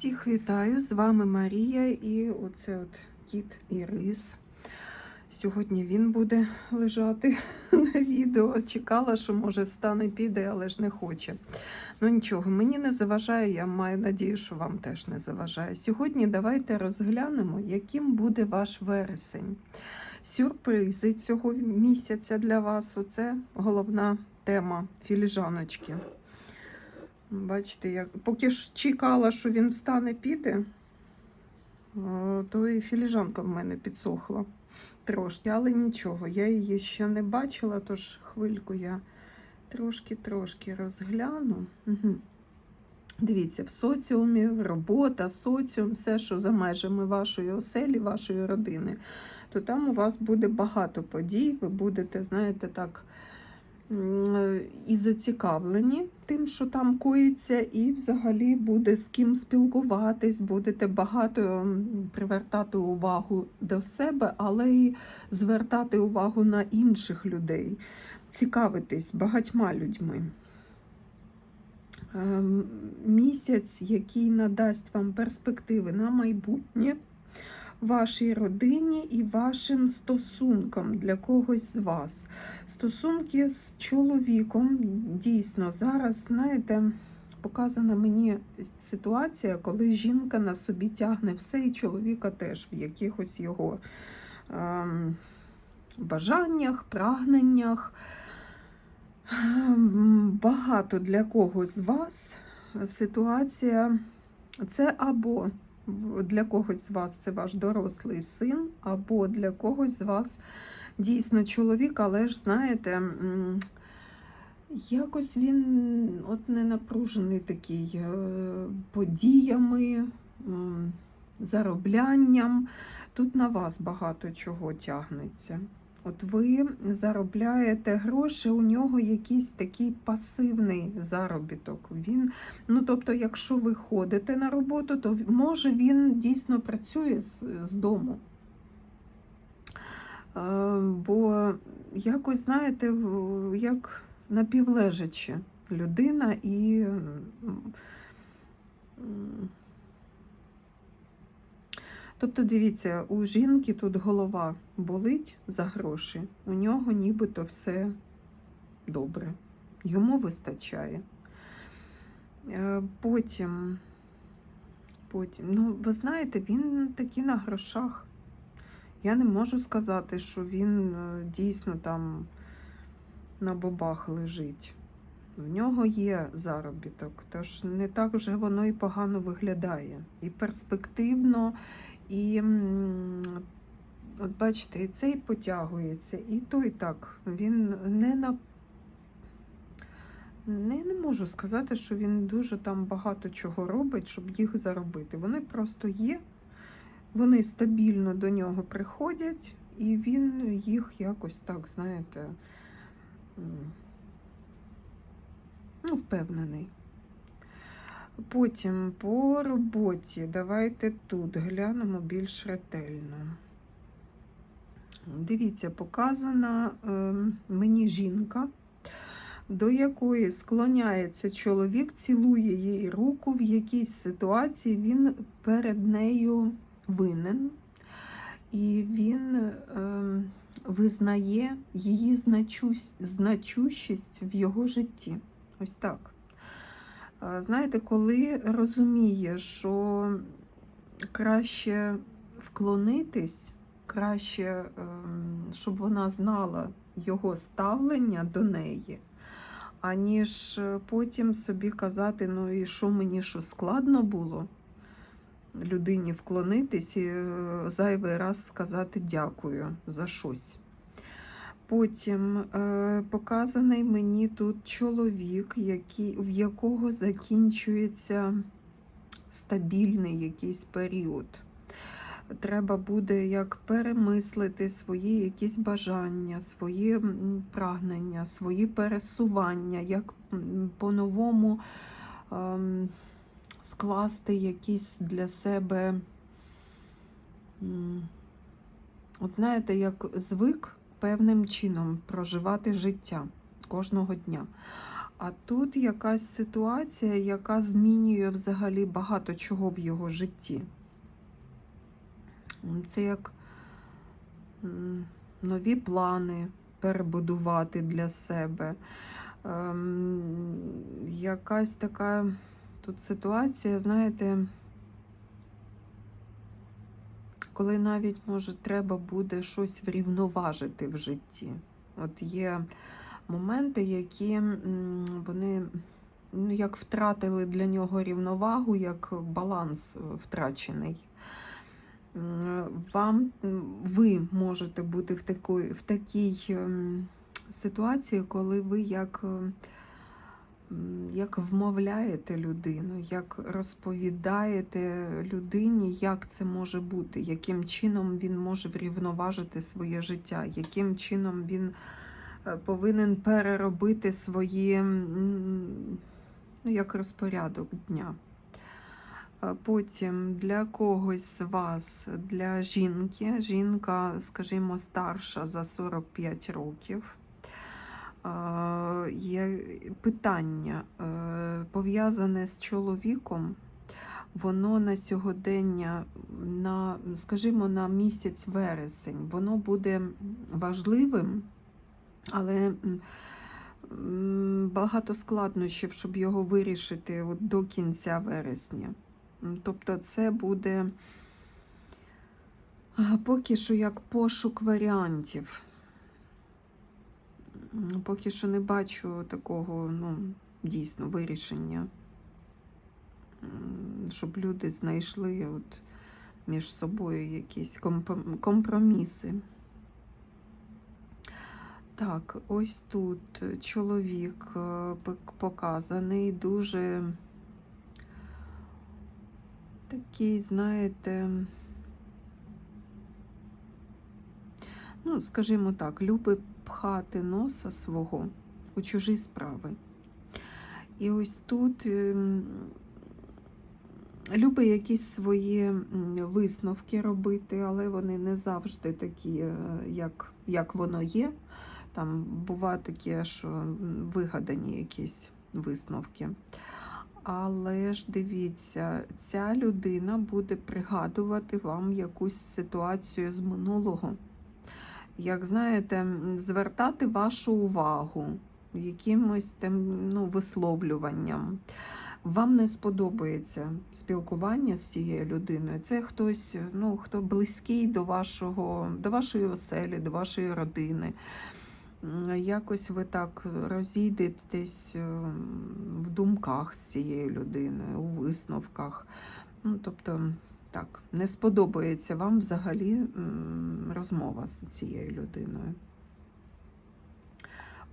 Всіх вітаю! З вами Марія і оце от кіт і рис. Сьогодні він буде лежати на відео. Чекала, що може встане, піде, але ж не хоче. Ну нічого, мені не заважає, я маю надію, що вам теж не заважає. Сьогодні давайте розглянемо, яким буде ваш вересень. Сюрпризи цього місяця для вас оце головна тема філіжаночки. Бачите, як поки ж чекала, що він встане піде, то і філіжанка в мене підсохла трошки, але нічого, я її ще не бачила, тож хвильку я трошки-трошки розгляну. Угу. Дивіться, в соціумі робота, соціум, все, що за межами вашої оселі, вашої родини, то там у вас буде багато подій, ви будете, знаєте, так і зацікавлені тим, що там коїться, і взагалі буде з ким спілкуватись, будете багато привертати увагу до себе, але й звертати увагу на інших людей, цікавитись багатьма людьми. Ем, місяць, який надасть вам перспективи на майбутнє вашій родині і вашим стосункам для когось з вас. Стосунки з чоловіком дійсно зараз, знаєте, показана мені ситуація, коли жінка на собі тягне все, і чоловіка теж в якихось його ем, бажаннях, прагненнях. Ем, багато для когось з вас ситуація це або для когось з вас це ваш дорослий син, або для когось з вас дійсно чоловік, але ж знаєте, якось він от не напружений такий е, подіями, зароблянням. Тут на вас багато чого тягнеться. От ви заробляєте гроші, у нього якийсь такий пасивний заробіток. Він, ну тобто, якщо ви ходите на роботу, то може він дійсно працює з, з дому. Е, бо якось, знаєте, як напівлежачі людина і. Тобто, дивіться, у жінки тут голова болить за гроші, у нього нібито все добре, йому вистачає. Е, потім, потім, ну, ви знаєте, він такий на грошах. Я не можу сказати, що він е, дійсно там на бобах лежить. В нього є заробіток, тож не так вже воно і погано виглядає. І перспективно, і от бачите, і цей потягується, і той так. Він не на не, не можу сказати, що він дуже там багато чого робить, щоб їх заробити. Вони просто є, вони стабільно до нього приходять, і він їх якось так, знаєте, ну, впевнений. Потім по роботі, давайте тут глянемо більш ретельно. Дивіться, показана е, мені жінка, до якої склоняється чоловік, цілує їй руку, в якійсь ситуації він перед нею винен, і він е, визнає її значущість в його житті. Ось так. Знаєте, коли розуміє, що краще вклонитись, краще, ем, щоб вона знала його ставлення до неї, аніж потім собі казати, ну і що мені що складно було людині вклонитись і е, зайвий раз сказати дякую за щось. Потім е, показаний мені тут чоловік, який, в якого закінчується стабільний якийсь період. Треба буде як перемислити свої якісь бажання, свої прагнення, свої пересування, як по-новому е, скласти якісь для себе, от знаєте, як звик певним чином проживати життя кожного дня. А тут якась ситуація, яка змінює взагалі багато чого в його житті. Це як нові плани перебудувати для себе. Ем, якась така тут ситуація, знаєте, коли навіть може треба буде щось врівноважити в житті. От є моменти, які вони ну, як втратили для нього рівновагу, як баланс е, втрачений. Вам ви можете бути в такій, в такій ем, ситуації, коли ви як, е, як вмовляєте людину, як розповідаєте людині, як це може бути, яким чином він може врівноважити своє життя, яким чином він е, повинен переробити своє м, ну, як розпорядок дня. Е, Потім для когось з вас, для жінки, жінка, скажімо, старша за 45 років. Є питання е, пов'язане з чоловіком, воно на сьогодення, на, скажімо, на місяць вересень, воно буде важливим, але багато складнощів, щоб його вирішити от до кінця вересня. Тобто це буде поки що як пошук варіантів. Поки що не бачу такого ну, дійсно вирішення, щоб люди знайшли от між собою якісь компроміси. Так, ось тут чоловік е, показаний дуже такий, знаєте, ну, скажімо так, любить пхати носа свого у чужі справи. І ось тут ем, любить якісь свої висновки робити, але вони не завжди такі, е, як, як воно є. Там буває таке, що вигадані якісь висновки. Але ж дивіться, ця людина буде пригадувати вам якусь ситуацію з минулого. Як знаєте, звертати вашу увагу якимось там ну, висловлюванням. Вам не сподобається спілкування з цією людиною. Це хтось, ну, хто близький до, вашого, до вашої оселі, до вашої родини. Якось ви так розійдетесь ем, в думках з цією людиною, у висновках. Ну, тобто, так, не сподобається вам взагалі розмова з цією людиною.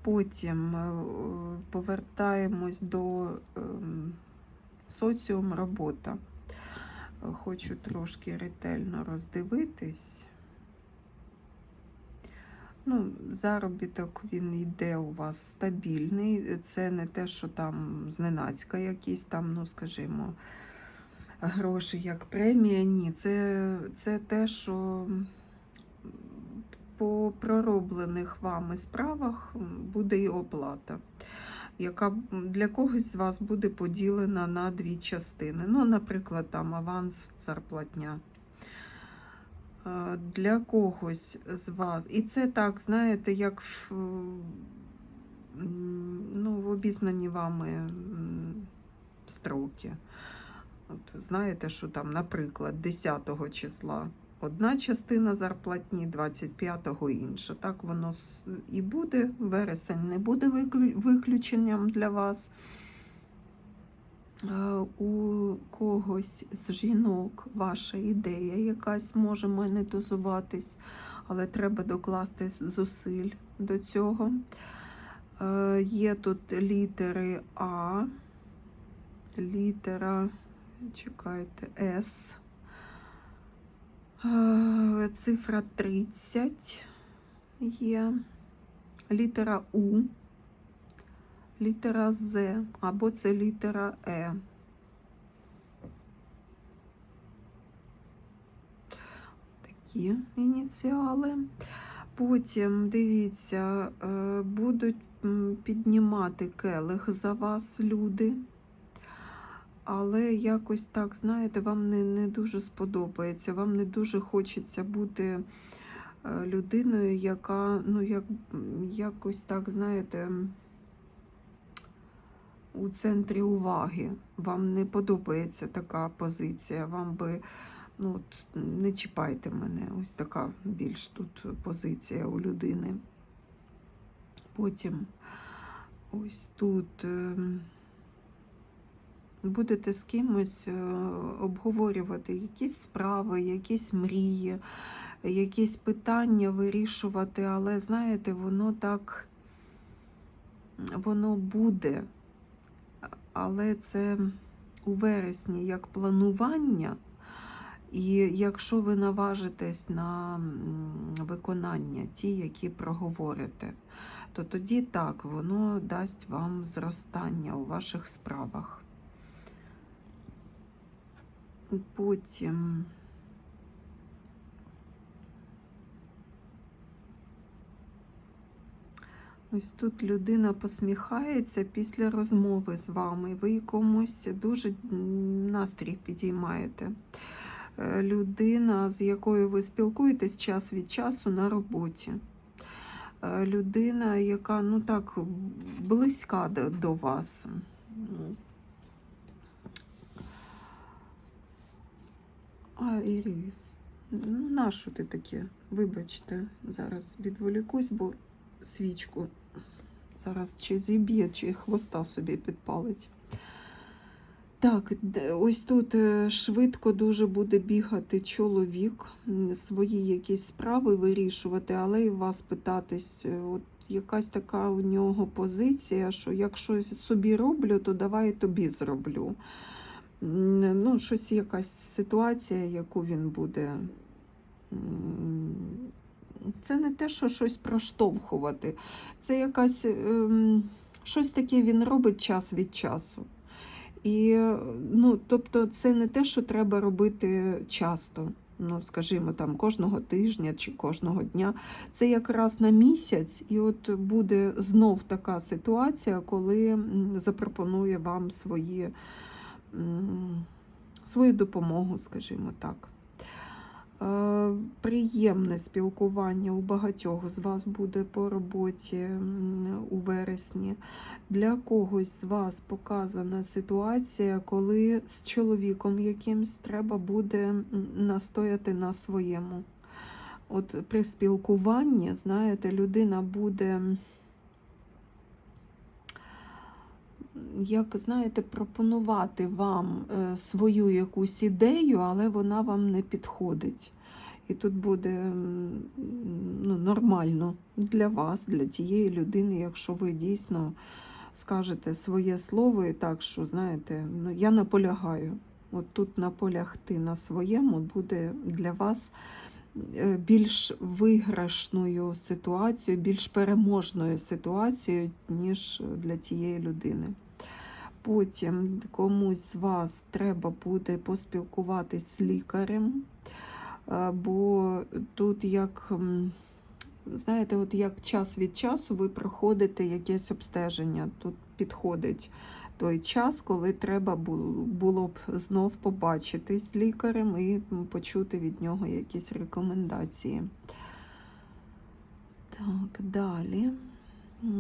Потім е, повертаємось до ем, соціум робота. Хочу трошки ретельно роздивитись. Ну, заробіток він йде у вас стабільний. Це не те, що там зненацька якісь там, ну скажімо, гроші як премія. Ні, це, це те, що по пророблених вами справах буде і оплата, яка для когось з вас буде поділена на дві частини. Ну, наприклад, там аванс, зарплатня. Для когось з вас. І це так, знаєте, як в, ну, в обізнані вами строки. От, знаєте, що там, наприклад, 10 числа одна частина зарплатні, 25-го інша. Так воно і буде. Вересень не буде виключенням для вас. У когось з жінок ваша ідея якась може монетизуватись, але треба докласти зусиль до цього. Е, Є тут літери А, літера, чекайте, С, цифра 30 є, літера У, літера З або це літера Е. Такі ініціали. Потім, дивіться, е, будуть піднімати келих за вас, люди. Але якось так, знаєте, вам не, не дуже сподобається. Вам не дуже хочеться бути е, людиною, яка, ну, як, якось так, знаєте, у центрі уваги. Вам не подобається така позиція. Вам би, ну, от, не чіпайте мене. Ось така більш тут позиція у людини. Потім ось тут. Будете з кимось е, обговорювати якісь справи, якісь мрії, якісь питання вирішувати, але знаєте, воно так воно буде. Але це у вересні як планування. І якщо ви наважитесь на виконання, ті, які проговорите, то тоді так, воно дасть вам зростання у ваших справах. Потім. Ось тут людина посміхається після розмови з вами. Ви комусь дуже настрій підіймаєте. Е, Людина, з якою ви спілкуєтесь час від часу на роботі. Е, Людина, яка ну так близька до, до вас. А, Ірис, ну нащо ти таке? Вибачте, зараз відволікусь, бо свічку зараз чи зіб'є, чи хвоста собі підпалить. Так, ось тут е, швидко дуже буде бігати чоловік, свої якісь справи вирішувати, але і вас питатись, е, от якась така у нього позиція, що якщо собі роблю, то давай тобі зроблю. Ну, щось якась ситуація, яку він буде. Це не те, що щось проштовхувати. Це якась ем, щось таке він робить час від часу. І, ну, тобто, це не те, що треба робити часто. Ну, скажімо, там кожного тижня чи кожного дня. Це якраз на місяць, і от буде знов така ситуація, коли запропонує вам свої, свою допомогу, скажімо так. Е, Приємне спілкування у багатьох з вас буде по роботі у вересні. Для когось з вас показана ситуація, коли з чоловіком якимсь треба буде настояти на своєму. От при спілкуванні, знаєте, людина буде, як знаєте, пропонувати вам е, свою якусь ідею, але вона вам не підходить. І тут буде ну, нормально для вас, для тієї людини, якщо ви дійсно скажете своє слово і так, що знаєте, ну я наполягаю. От тут наполягти на своєму буде для вас е, більш виграшною ситуацією, більш переможною ситуацією, ніж для тієї людини. Потім комусь з вас треба буде поспілкуватись з лікарем, е, бо тут як. Знаєте, от як час від часу ви проходите якесь обстеження. Тут підходить той час, коли треба було б знов побачитись з лікарем і почути від нього якісь рекомендації. Так, далі.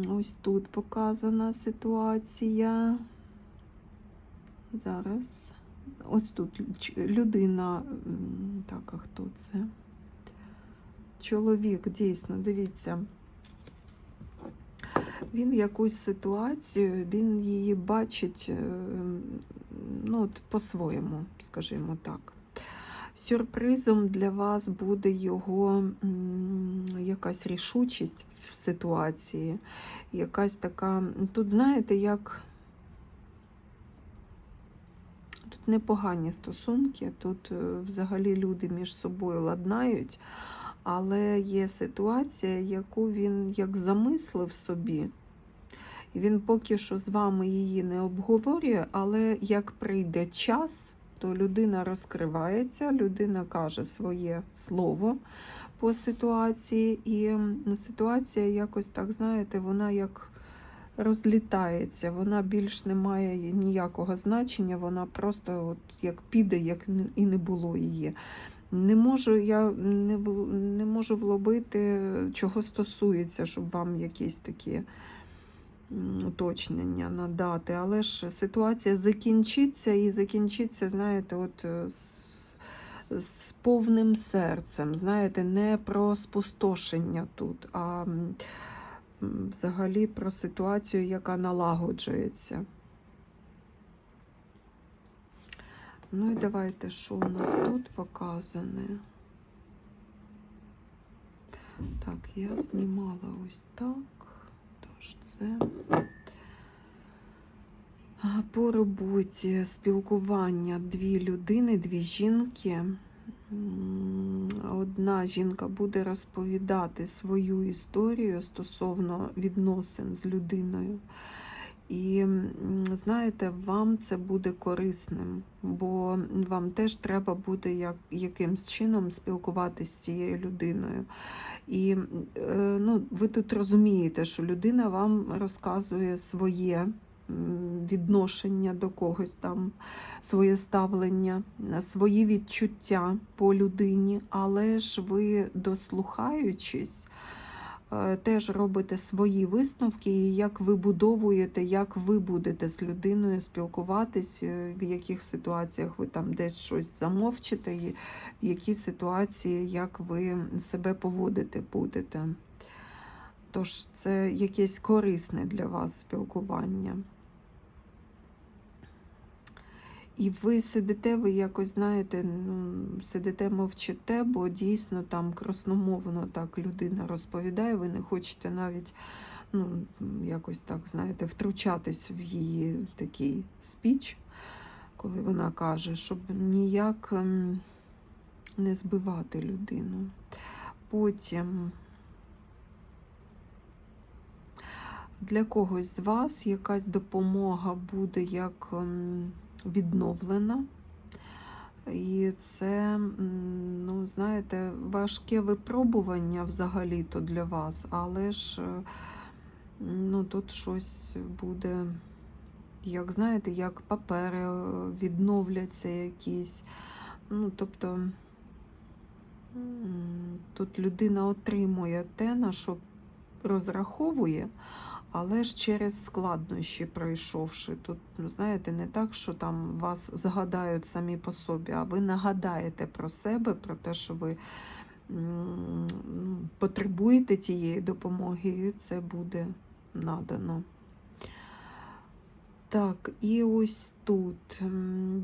Ось тут показана ситуація. Зараз. Ось тут людина. Так, а хто це? Чоловік, дійсно, дивіться. Він якусь ситуацію, він її бачить е, ну, от по-своєму, скажімо так. Сюрпризом для вас буде його якась рішучість в ситуації, якась така. Тут, знаєте, як непогані стосунки, тут е, взагалі люди між собою ладнають, але є ситуація, яку він як замислив собі. Він поки що з вами її не обговорює, але як прийде час, то людина розкривається, людина каже своє слово по ситуації, і ситуація якось так, знаєте, вона як розлітається. Вона більш не має ніякого значення, вона просто от як піде, як і не було її. Не можу я не, не можу влобити, чого стосується, щоб вам якісь такі уточнення надати. Але ж ситуація закінчиться і закінчиться, знаєте, от е, з, з повним серцем. Знаєте, не про спустошення тут, а взагалі про ситуацію, яка налагоджується. Ну і давайте, що у нас тут показане. Так, я знімала ось так. Тож це по роботі спілкування дві людини, дві жінки. Одна жінка буде розповідати свою історію стосовно відносин з людиною. І знаєте, вам це буде корисним, бо вам теж треба буде як, якимсь чином спілкуватися з цією людиною. І е, ну, ви тут розумієте, що людина вам розказує своє відношення до когось там, своє ставлення, е, свої відчуття по людині, але ж ви, дослухаючись, е, теж робите свої висновки, і як ви будовуєте, як ви будете з людиною спілкуватись, е, в яких ситуаціях ви там десь щось замовчите, і в які ситуації, як ви себе поводити будете. Тож це якесь корисне для вас спілкування. І ви сидите, ви якось знаєте, ну, сидите, мовчите, бо дійсно там красномовно так людина розповідає, ви не хочете навіть ну, якось так, знаєте, втручатись в її такий спіч, коли вона каже, щоб ніяк ем, не збивати людину. Потім для когось з вас якась допомога буде як ем, відновлена. І це, ну, знаєте, важке випробування взагалі-то для вас, але ж е, ну, тут щось буде, як знаєте, як папери е, відновляться якісь. Ну, тобто тут людина отримує те, на що розраховує, але ж через складнощі пройшовши. Тут, ну, знаєте, не так, що там вас згадають самі по собі, а ви нагадаєте про себе, про те, що ви потребуєте тієї допомоги, і це буде надано. Так, і ось тут,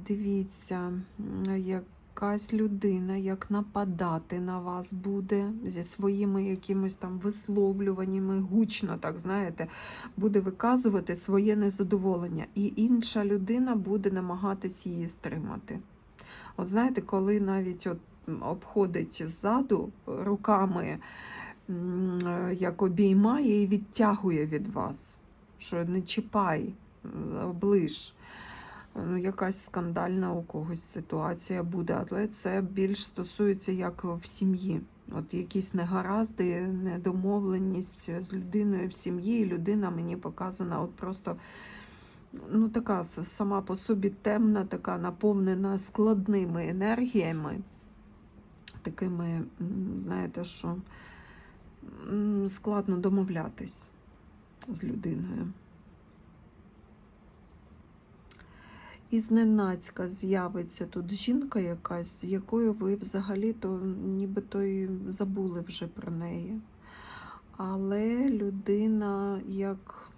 дивіться, м, якась людина, як нападати на вас буде зі своїми якимось там висловлюваннями, гучно, так знаєте, буде виказувати своє незадоволення, і інша людина буде намагатись її стримати. От знаєте, коли навіть от обходить ззаду руками, як обіймає і відтягує від вас, що не чіпай, оближ. Ну, якась скандальна у когось ситуація буде, але це більш стосується як в сім'ї. От якісь негаразди, недомовленість з людиною в сім'ї, і людина мені показана от просто ну, така сама по собі темна, така наповнена складними енергіями, такими, знаєте, що складно домовлятись з людиною. І зненацька з'явиться тут жінка якась, з якою ви взагалі-то нібито й забули вже про неї. Але людина як.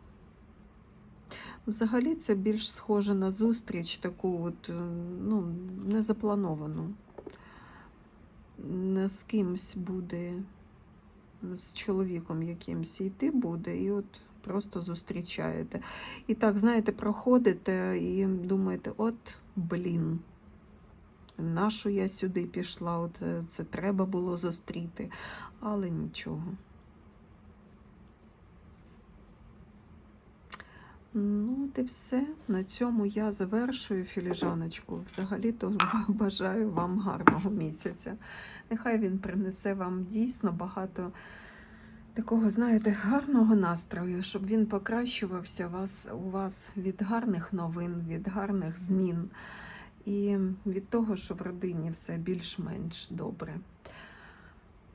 Взагалі це більш схоже на зустріч, таку от, ну, незаплановану. Не з кимсь буде, з чоловіком якимсь йти буде, і от просто зустрічаєте. І так, знаєте, проходите і думаєте, от блін, нашу я сюди пішла, от е, це треба було зустріти, але нічого. Ну, от і все. На цьому я завершую філіжаночку. Взагалі-то бажаю вам гарного місяця. Нехай він принесе вам дійсно багато такого, знаєте, гарного настрою, щоб він покращувався вас, у вас від гарних новин, від гарних змін і від того, що в родині все більш-менш добре.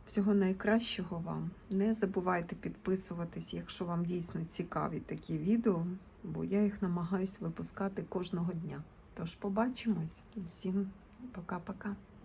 Всього найкращого вам. Не забувайте підписуватись, якщо вам дійсно цікаві такі відео, бо я їх намагаюсь випускати кожного дня. Тож побачимось. Всім пока-пока.